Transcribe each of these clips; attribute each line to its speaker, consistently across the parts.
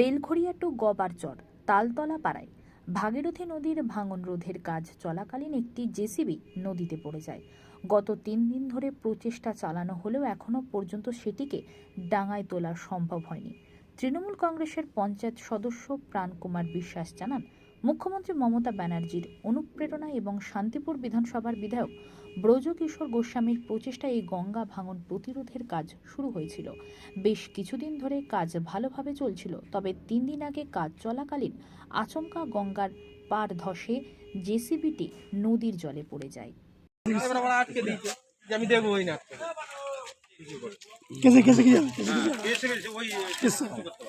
Speaker 1: Belgharia two Gobarchar, Taltala পাড়ায় ভাগীরথী নদীর ভাঙন রোধের কাজ চলাকালীন একটি জেসিবি নদীতে পড়ে যায়। গত তিন দিন ধরে প্রচেষ্টা চালানো হলেও এখনও পর্যন্ত সেটিকে ডাঙায় তোলা সম্ভব হয়নি। তৃণমূল কংগ্রেসের পঞ্চায়েত সদস্য প্রাণকুমার বিশ্বাস জানান মুখ্যমন্ত্রী মমতা ব্যানার্জির অনুপ্রেরণা এবং শান্তিপুর বিধানসভার বিধায়ক ব্রজকিশোর গোস্বামীর প্রচেষ্টায় এই গঙ্গা ভাঙন প্রতিরোধের কাজ শুরু হয়েছিল বেশ কিছুদিন ধরে কাজ ভালোভাবে চলছিল তবে তিন দিন আগে কাজ চলাকালীন আচমকা গঙ্গার পার ধসে জেসিবিটি নদীর জলে পড়ে যায়
Speaker 2: এবার আবার আটকে দিয়েছে যে আমি দেখবোই না
Speaker 3: कैसे कैसे किया कैसे किया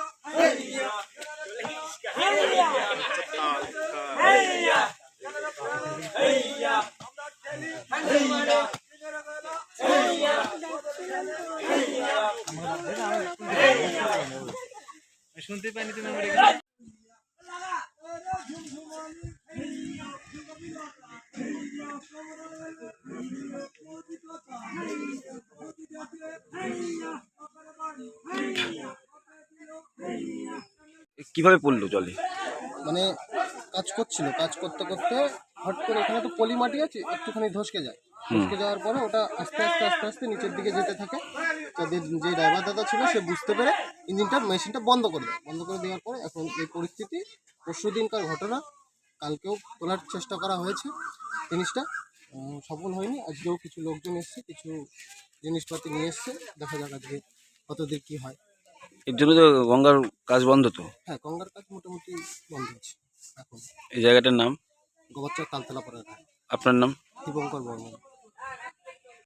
Speaker 2: শুনতে পাইনি তুমি
Speaker 4: কীভাবে পড়ল জলে?
Speaker 5: মানে কাজ করছিল কাজ করতে করতে হট করে এখানে তো পলি মাটি আছে একটুখানি ধসকে যায়। ধসকে যাওয়ার পরে ওটা আস্তে আস্তে আস্তে আস্তে নিচের দিকে যেতে থাকে। তাদের যে ড্রাইভার দাদা ছিল সে বুঝতে পেরে ইঞ্জিনটা মেশিনটা বন্ধ করে দেয়। বন্ধ করে দেওয়ার পরে এখন এই পরিস্থিতি পরশু দিনকার ঘটনা কালকেও তোলার চেষ্টা করা হয়েছে। জিনিসটা সফল হয়নি। আজকেও কিছু লোকজন এসছে কিছু জিনিসপাতি নিয়ে এসছে। দেখা যাক আজকে কতদূর কী হয়।
Speaker 4: এর জন্য তো গঙ্গার কাজ বন্ধ তো?
Speaker 5: হ্যাঁ গঙ্গার কাজ মোটামুটি বন্ধ আছে এখন।
Speaker 4: এই জায়গাটার নাম?
Speaker 5: গোবরচর তালতলা
Speaker 4: আপনার নাম?
Speaker 5: দীপঙ্কর বর্মন।